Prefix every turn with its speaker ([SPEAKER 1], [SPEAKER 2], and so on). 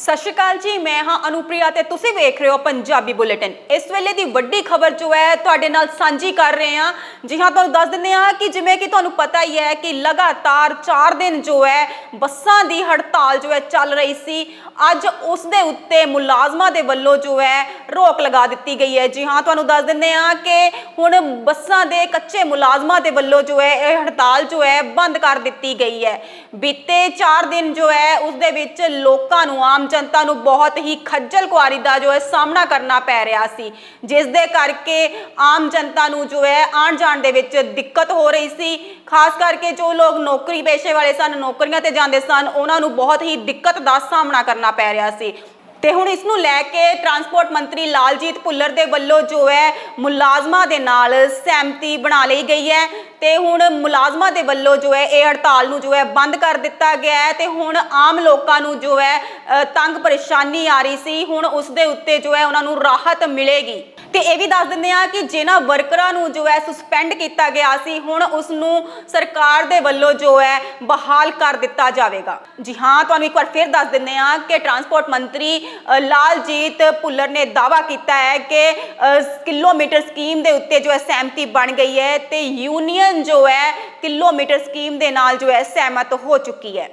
[SPEAKER 1] ਸਤਿ ਸ਼੍ਰੀ ਅਕਾਲ ਜੀ, ਮੈਂ ਹਾਂ ਅਨੁਪ੍ਰਿਆ ਤੇ ਤੁਸੀਂ ਵੇਖ ਰਹੇ ਹੋ ਪੰਜਾਬੀ ਬੁਲੇਟਿਨ। ਇਸ ਵੇਲੇ ਦੀ ਵੱਡੀ ਖਬਰ ਜੋ ਹੈ, ਤੁਹਾਡੇ ਨਾਲ ਸਾਂਝੀ ਕਰ ਰਹੇ ਹਾਂ। ਜੀ ਹਾਂ, ਤੁਹਾਨੂੰ ਦੱਸ ਦਿੰਦੇ ਹਾਂ ਕਿ ਜਿਵੇਂ ਕਿ ਤੁਹਾਨੂੰ ਪਤਾ ਹੀ ਹੈ ਕਿ ਲਗਾਤਾਰ 4 ਦਿਨ ਜੋ ਹੈ, ਬੱਸਾਂ ਦੀ ਹੜਤਾਲ ਜੋ ਹੈ ਚੱਲ ਰਹੀ ਸੀ। ਅੱਜ ਉਸ ਦੇ ਉੱਤੇ ਮੁਲਾਜ਼ਮਾਂ ਦੇ ਵੱਲੋਂ ਜੋ ਹੈ, ਰੋਕ ਲਗਾ ਦਿੱਤੀ ਗਈ ਹੈ। ਜੀ ਹਾਂ, ਤੁਹਾਨੂੰ ਦੱਸ ਦਿੰਦੇ ਹਾਂ ਕਿ ਹੁਣ ਬੱਸਾਂ ਦੇ ਕੱਚੇ ਮੁਲਾਜ਼ਮਾਂ ਦੇ ਵੱਲੋਂ ਜੋ ਹੈ, ਇਹ ਹੜਤਾਲ ਜੋ ਹੈ, ਬੰਦ ਕਰ ਦਿੱਤੀ ਗਈ ਹੈ। ਬੀਤੇ 4 ਦਿਨ ਜੋ ਹੈ, ਉਸ ਦੇ ਵਿੱਚ ਲੋਕਾਂ ਨੂੰ ਆਮ ਜਨਤਾ ਨੂੰ ਬਹੁਤ ਹੀ ਖੱਜਲ ਕੁਆਰੀ ਦਾ ਜੋ ਹੈ ਸਾਹਮਣਾ ਕਰਨਾ ਪੈ ਰਿਹਾ ਸੀ, ਜਿਸ ਦੇ ਕਰਕੇ ਆਮ ਜਨਤਾ ਨੂੰ ਜੋ ਹੈ ਆਉਣ ਜਾਣ ਦੇ ਵਿੱਚ ਦਿੱਕਤ ਹੋ ਰਹੀ ਸੀ। ਖਾਸ ਕਰਕੇ ਜੋ ਲੋਕ ਨੌਕਰੀ ਪੇਸ਼ੇ ਵਾਲੇ ਸਨ, ਨੌਕਰੀਆਂ ਤੇ ਜਾਂਦੇ ਸਨ, ਉਹਨਾਂ ਨੂੰ ਬਹੁਤ ਹੀ ਦਿੱਕਤ ਦਾ ਸਾਹਮਣਾ ਕਰਨਾ ਪੈ ਰਿਹਾ ਸੀ। ਤੇ ਹੁਣ ਇਸ ਨੂੰ ਲੈ ਕੇ ਟਰਾਂਸਪੋਰਟ ਮੰਤਰੀ ਲਾਲਜੀਤ ਭੁੱਲਰ ਦੇ ਵੱਲੋਂ ਜੋ ਹੈ ਮੁਲਾਜ਼ਮਾਂ ਦੇ ਨਾਲ ਸਹਿਮਤੀ ਬਣਾ ਲਈ ਗਈ ਹੈ। ਤੇ ਹੁਣ ਮੁਲਾਜ਼ਮਾਂ ਦੇ ਵੱਲੋਂ ਜੋ ਹੈ ਇਹ ਹੜਤਾਲ ਨੂੰ ਜੋ ਹੈ ਬੰਦ ਕਰ ਦਿੱਤਾ ਗਿਆ ਹੈ ਤੇ ਹੁਣ ਆਮ ਲੋਕਾਂ ਨੂੰ ਜੋ ਹੈ ਤੰਗ ਪਰੇਸ਼ਾਨੀ ਆ ਰਹੀ ਸੀ। ਹੁਣ ਉਸ ਦੇ ਉੱਤੇ ਜੋ ਹੈ ਉਹਨਾਂ ਨੂੰ ਰਾਹਤ ਮਿਲੇਗੀ। ਤੇ ਇਹ ਵੀ ਦੱਸ ਦਿੰਦੇ ਆ ਕਿ ਜਿਨ੍ਹਾਂ ਵਰਕਰਾਂ ਨੂੰ ਜੋ ਹੈ ਸਸਪੈਂਡ ਕੀਤਾ ਗਿਆ ਸੀ, ਹੁਣ ਉਸ ਨੂੰ ਸਰਕਾਰ ਦੇ ਵੱਲੋਂ ਜੋ ਹੈ ਬਹਾਲ ਕਰ ਦਿੱਤਾ ਜਾਵੇਗਾ। ਜੀ ਹਾਂ, ਤੁਹਾਨੂੰ ਇੱਕ ਵਾਰ ਫਿਰ ਦੱਸ ਦਿੰਦੇ ਆ ਕਿ ਟਰਾਂਸਪੋਰਟ ਮੰਤਰੀ ਲਾਲਜੀਤ ਭੁੱਲਰ ਨੇ ਦਾਵਾ ਕੀਤਾ ਹੈ ਕਿ ਕਿਲੋਮੀਟਰ ਸਕੀਮ ਦੇ ਉੱਤੇ ਜੋ ਹੈ ਸਹਿਮਤੀ ਬਣ ਗਈ ਹੈ ਤੇ ਯੂਨੀਅਨ ਜੋ ਹੈ ਕਿਲੋਮੀਟਰ ਸਕੀਮ ਦੇ ਨਾਲ ਜੋ ਹੈ ਸਹਿਮਤ ਹੋ ਚੁੱਕੀ ਹੈ।